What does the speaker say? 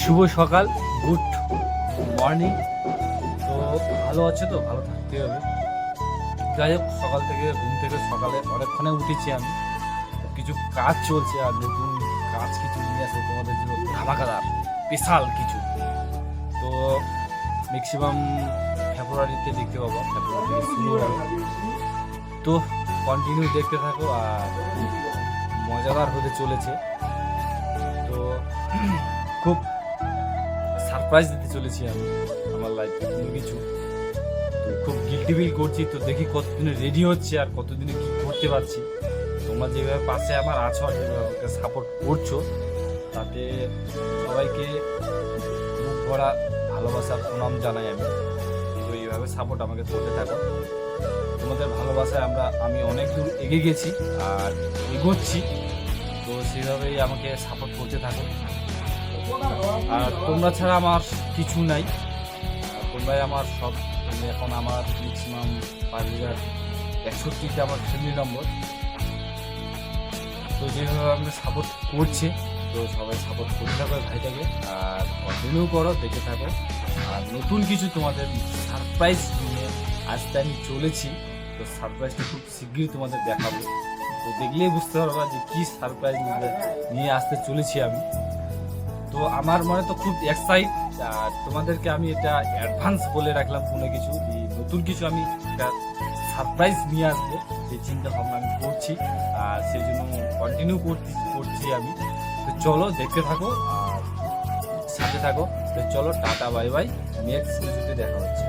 শুভ সকাল, good morning. তো ভালো আছে তো? ভালো থাকতে হবে। যাই হোক, সকাল থেকে, ঘুম থেকে সকালে অনেকক্ষণে উঠেছি আমি। কিছু কাজ চলছে আর নতুন কাজ কিছু নিয়ে আসে তোমাদের জন্য। ধামাকাদার স্পেশাল কিছু। তো ম্যাক্সিমাম ফেব্রুয়ারিতে দেখতে পাবো। ফেব্রুয়ারি তো কন্টিনিউ দেখতে থাকো আর মজাদার হতে চলেছে। তো খুব সারপ্রাইজ দিতে চলেছি আমি আমার লাইফে কোনো কিছু। তো খুব গিল্টি ফিল করছি, তো দেখি কতদিনে রেডি হচ্ছে আর কতদিনে কি করতে পারছি। তোমরা যেভাবে পাশে আমার আছো আর যেভাবে আমাকে সাপোর্ট করছ, তাতে সবাইকে মুখ ভরা ভালোবাসার প্রণাম জানাই আমি। তো এইভাবে সাপোর্ট আমাকে করতে থাকো। তোমাদের ভালোবাসায় আমরা, আমি অনেক দূর এগিয়ে গেছি আর এগোচ্ছি। তো সেভাবেই আমাকে সাপোর্ট করতে থাকো। আর তোমরা ছাড়া আমার কিছু নাই। তোমরাই আমার সব তুমি এখন আমার ম্যাক্সিমাম পাঁচ হাজার একষট্টিতে আমার ফ্যামিলি নম্বর তো যেভাবে আমাকে সাপোর্ট করছে, তো সবাই সাপোর্ট করতে থাকো ভাইটাকে, আর কন্টিনিউ করো, দেখে থাকো। আর নতুন কিছু তোমাদের সারপ্রাইজ নিয়ে আসতে আমি চলেছি, তো সারপ্রাইজটা খুব শীঘ্রই তোমাদের দেখাবো। তো দেখলেই বুঝতে পারবা যে কী সারপ্রাইজ নিয়ে আসতে চলেছি আমি। তো আমার মনে তো খুব এক্সাইট আর তোমাদেরকে আমি এটা অ্যাডভান্স বলে রাখলাম কোনো কিছু নতুন কিছু আমি একটা সারপ্রাইজ নিয়ে আসব এই চিন্তা ভাবনা আমি করছি, আর সেই জন্য কন্টিনিউ করছি করছি আমি। তো চলো দেখতে থাকো, আর সাথে থাকো। তো চলো টাটা বাই বাই নেক্সট ভিডিওতে দেখা হচ্ছে।